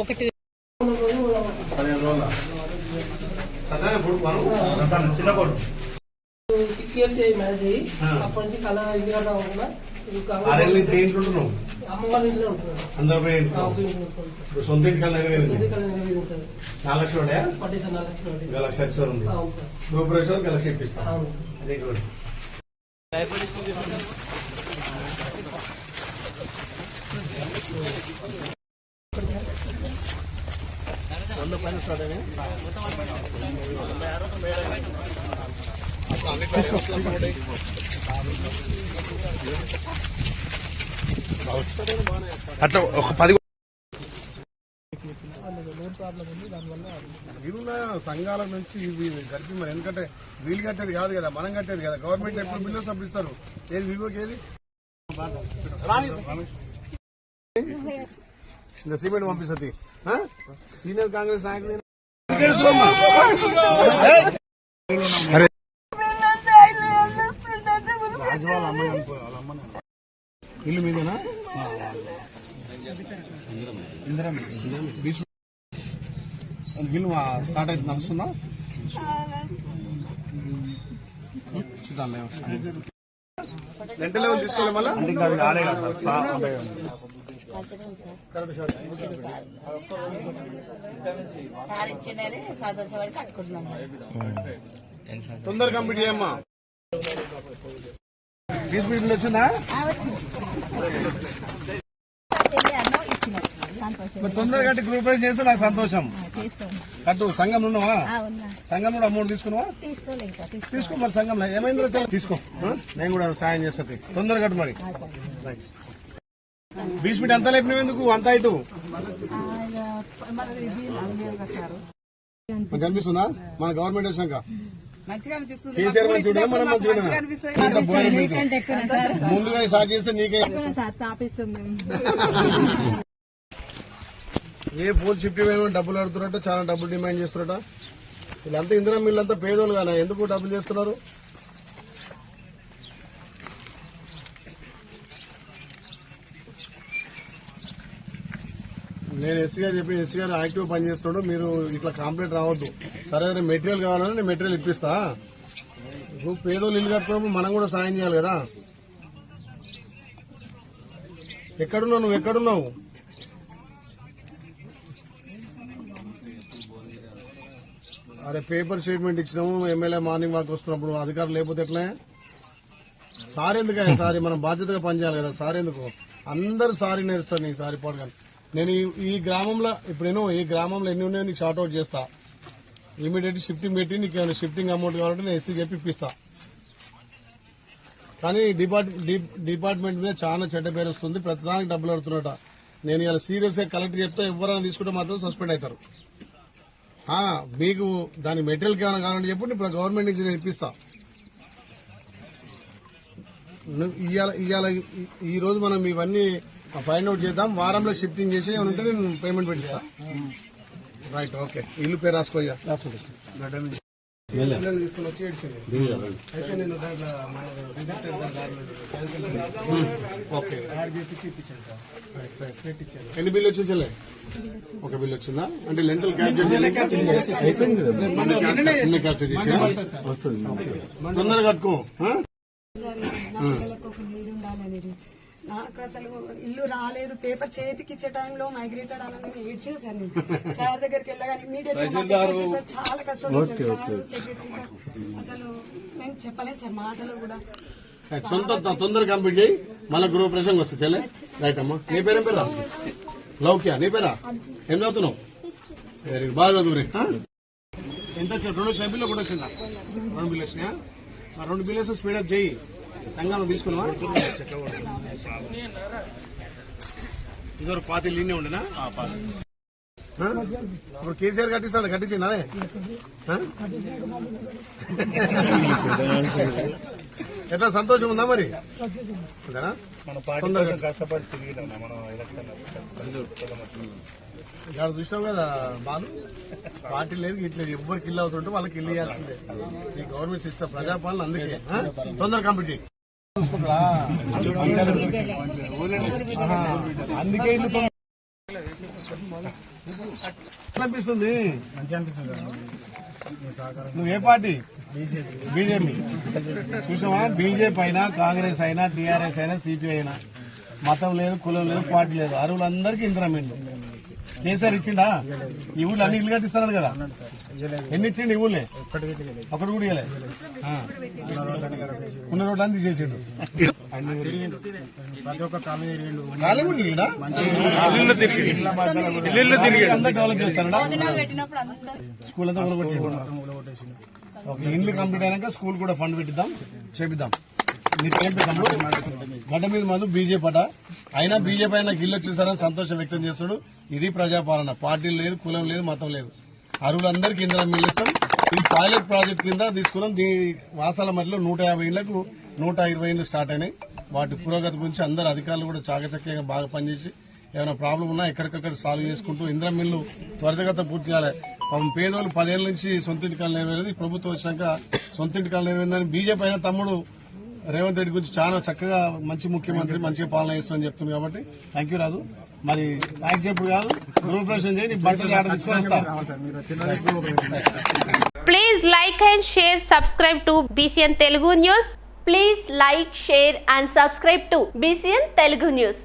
ఒకటి six years marriage అయ్యి అప్పటి నుంచి కళ ఇది కాకుండా ఆరేళ్ళు చేయించుకుంటున్నావు అమ్మవారి ఇంట్లో ఉంటున్నాను అందరు పోయి సార్. ఇప్పుడు సొంత ఇంటికి నెరవేరింది సొంత కళ నెరవేరింది సార్. నాలుగు లక్షలు ఉండే పట్టే సార్ నాలుగు లక్షలు పట్టే. లక్ష లక్షలు ఉంది అవును సార్. గృహప్రవేశం లక్ష ఇప్పిస్తా. అవును సార్. అట్లా ఒక పది వీళ్ళ సంఘాల నుంచి గడిపి మరి ఎందుకంటే వీళ్ళు కట్టేది కాదు కదా మనం కట్టేది కదా. గవర్నమెంట్ ఎప్పుడు బిల్లు సబ్మిస్తారు? ఏది వివోకి ఏది? సిమెంట్ పంపిస్తుంది ఆ? సీనియర్ కాంగ్రెస్ నాయకులు అరే. ఇల్లు మీదేనా భీష్మ- ఇల్లు స్టార్ట్ అయితే నడుస్తుందా చూద్దాం మేము. రెంట్ లెవెల్ తీసుకోవాలి మళ్ళీ తొందరగా కంప్లీట్ చేయమ్మా ఫీజు బిల్ వచ్చిందా? తొందరగా గ్రూప్ రైజ్ చేస్తే నాకు సంతోషం. కట్టు సంఘం ఉన్నావా? సంఘం కూడా అమౌంట్ తీసుకున్నావా? తీసుకో. మరి సంఘంలో. ఏమైందో చాలా తీసుకో? నేను కూడా సాయం చేస్తుంది తొందరగా కట్టు మరి. బీచ్ మీట్ అంతా లేపినవి ఎందుకు? అంతా ఇటు? మంచి అనిపిస్తుందా మన గవర్నమెంట్ వచ్చినాక. ముందుగా స్టార్ట్ చేస్తే నీకే. ఏ పోల్ షిఫ్ట్ డబ్బులు అడుగుతున్నట్టు చాలా డబ్బులు డిమాండ్ చేస్తున్నట వీళ్ళంతా ఇందిరా వీళ్ళంతా పేదోళ్ళు కానీ? ఎందుకు డబ్బులు చేస్తున్నారు? నేను ఎస్సీ గారు చెప్పి ఎస్సీ గారు యాక్టివ్ పని చేస్తున్నాడు మీరు ఇట్లా కంప్లైంట్ రావద్దు. సరే మెటీరియల్ కావాలని నేను మెటీరియల్ ఇప్పిస్తా. ఇప్పుడు పేదోళ్ళు ఇల్లు కట్టుకున్నప్పుడు మనం కూడా సాయం చేయాలి కదా. ఎక్కడున్నావు నువ్వు? ఎక్కడున్నావు? అరే పేపర్ స్టేట్మెంట్ ఇచ్చినాము ఎమ్మెల్యే మార్నింగ్ వాక్ వస్తున్నప్పుడు అధికారులు లేకపోతే ఎట్లా? సార్ ఎందుకు సారీ మనం బాధ్యతగా పనిచేయాలి కదా సార్ ఎందుకు అందరు సారీ నేర్స్తారు నీకు సారీ పాడు కానీ నేను ఈ- ఈ గ్రామంలో ఇప్పుడు నేను ఈ గ్రామంలో ఎన్ని ఉన్నాయో నీకు షార్ట్ అవుట్ చేస్తా. ఇమీడియట్ షిఫ్టింగ్ పెట్టి నీకు ఏమైనా షిఫ్టింగ్ అమౌంట్ కావాలంటే నేను ఎస్సీ చెప్పి ఇప్పిస్తా. కానీ డిపార్ట్ డి- డిపార్ట్మెంట్ మీద చాలా చెడ్డ పేరు వస్తుంది. ప్రతిదానికి డబ్బులు అడుగుతున్నట. నేను ఇలా సీరియస్ కలెక్టర్ కలెక్ట్ చెప్తే. ఎవరైనా తీసుకుంటే మాత్రం సస్పెండ్ అవుతారు. మీకు దాని మెటీరియల్ ఏమైనా కావాలంటే చెప్పి. ఇప్పుడు గవర్నమెంట్ నుంచి నేను ఇప్పిస్తా. ఇవాళ ఇవాళ ఈ- రోజు మనం ఇవన్నీ ఫైండ్ అవుట్ చేద్దాం. వారంలో షిఫ్టింగ్ చేసి ఏమైనా ఉంటే నేను పేమెంట్ పెట్టిస్తా. రైట్ ఓకే ఇల్లు పేరు రాసుకోయ్యా పిల్లల్ని తీసుకొని వచ్చి ఏడ్చింది. అయితే నేను దాంట్లో చేసి- ఓకే పెట్టించాను. ఎన్ని బిల్లు వచ్చి చెల్లె? ఒక బిల్ వచ్చిందా? అంటే లెంటల్ క్యాప్చర్ క్యాప్చర్ చేసి వస్తుంది. తొందరగా కట్టుకో? పిల్లలకు ఒక నీడు ఉండాలనేది నాకు అసలు ఇల్లు రాలేదు. పేపర్ చేతికి ఇచ్చే టైంలో మైగ్రేటెడ్ అని ఏడ్చిన సార్ నేను. సార్ దగ్గరికి వెళ్ళగానే ఇమీడియట్ సార్ చాలా కష్టం సెక్రటరీ సార్. అసలు నేను చెప్పలేదు సార్ మాటలు కూడా. సొంత తొందరగా కంప్లీట్ చేయి. మళ్ళీ గృహ ప్రవేశం వస్తుంది చెల్లె. రైట్ అమ్మా. నీ పేరేం పేరా లౌక్యా నీ పేరా? ఏం చదువుతున్నావు? వెరీ గుడ్ బాగా చదువురే. ఆ? ఎంత రెండు సభ్యుల్లో కూడా వచ్చిందా? రెండు బిల్లు వచ్చినాయా? రెండు బిల్లు స్పీడప్ చేయి. సంఘంలో తీసుకున్నావా ఇదివరకు పాతి లీనే ఉండేనా? ఇప్పుడు కేసీఆర్ కట్టిస్తాడు కట్టించిండే ఎట్లా సంతోషం ఉందా మరి? ఇక్కడ చూసినాం కదా బాలు? పార్టీ లేదు ఇట్లేదు ఎవరికి ఇల్లు అవసరం ఉంటే వాళ్ళకి ఇల్లు ఇవ్వాల్సిందే. ఈ గవర్నమెంట్ సిస్టమ్ ప్రజాపాలన అందుకే? తొందర కంప్లీట్. అందుకే తొందర- ఎట్లా అనిపిస్తుంది నువ్వు ఏ పార్టీ? బీజేపీ. చూసావా బీజేపీ అయినా కాంగ్రెస్ అయినా టీఆర్ఎస్ అయినా సిపిఐ అయినా. మతం లేదు కులం లేదు పార్టీ లేదు. అరువులందరికీ ఇంద్రమిండు. కేసీఆర్ ఇచ్చిండా? ఈ ఊళ్ళో అన్ని ఇల్లు కట్టిస్తున్నాడు కదా. ఎన్ని ఇచ్చిండు ఈ ఊళ్ళే? ఒకటి కూడా ఇవ్వలే. ఉన్న తీసేసిండు. భోజనాలు పెట్టినప్పుడు అందరూ స్కూల్ అంతా కూడా ఓకే ఇండ్లు కంప్లీట్ అయినాక స్కూల్ కూడా ఫండ్ పెట్టిద్దాం చేపిద్దాం. మీరు ఏం పెట్టాము గడ్డ మీద మందు బీజేపీ అట. అయినా బీజేపీ అయినా గిల్లు వచ్చేసారని సంతోషం వ్యక్తం చేస్తాడు ఇది ప్రజాపాలన. పార్టీలు లేదు కులం లేదు మతం లేదు. అరువులందరికీ ఇందులో మిగిలిస్తాం ఈ పైలట్ ప్రాజెక్ట్ కింద తీసుకున్నాం. దీని వాసాల మధ్యలో నూట యాభై ఇళ్ళకు నూట ఇరవై ఇళ్ళు స్టార్ట్ అయినాయి. వాటి పురోగతి గురించి అందరు అధికారులు కూడా చాకచక్యంగా బాగా పనిచేసి ఏమైనా ప్రాబ్లం ఉన్నా ఎక్కడికక్కడ సాల్వ్ చేసుకుంటూ ఇంద్ర మిల్లు త్వరితగత పూర్తి చేయాలి. పాపం పేదోళ్ళు పదేళ్ళ నుంచి సొంత ఇంటికాలు నెరవేరేది. ప్రభుత్వం వచ్చినాక సొంత ఇంటికాలు నెరవేరిందని బీజేపీ అయిన తమ్ముడు రేవంత్ రెడ్డి గురించి చాలా చక్కగా మంచి ముఖ్యమంత్రి మంచి పాలన చేస్తుందని చెప్తుంది కాబట్టి థ్యాంక్ యూ రాజు. మరి థ్యాంక్ చెప్పుడు కాదు గృహప్రవేశం చేయని please like and share subscribe to BCN Telugu news please like share and subscribe to BCN Telugu news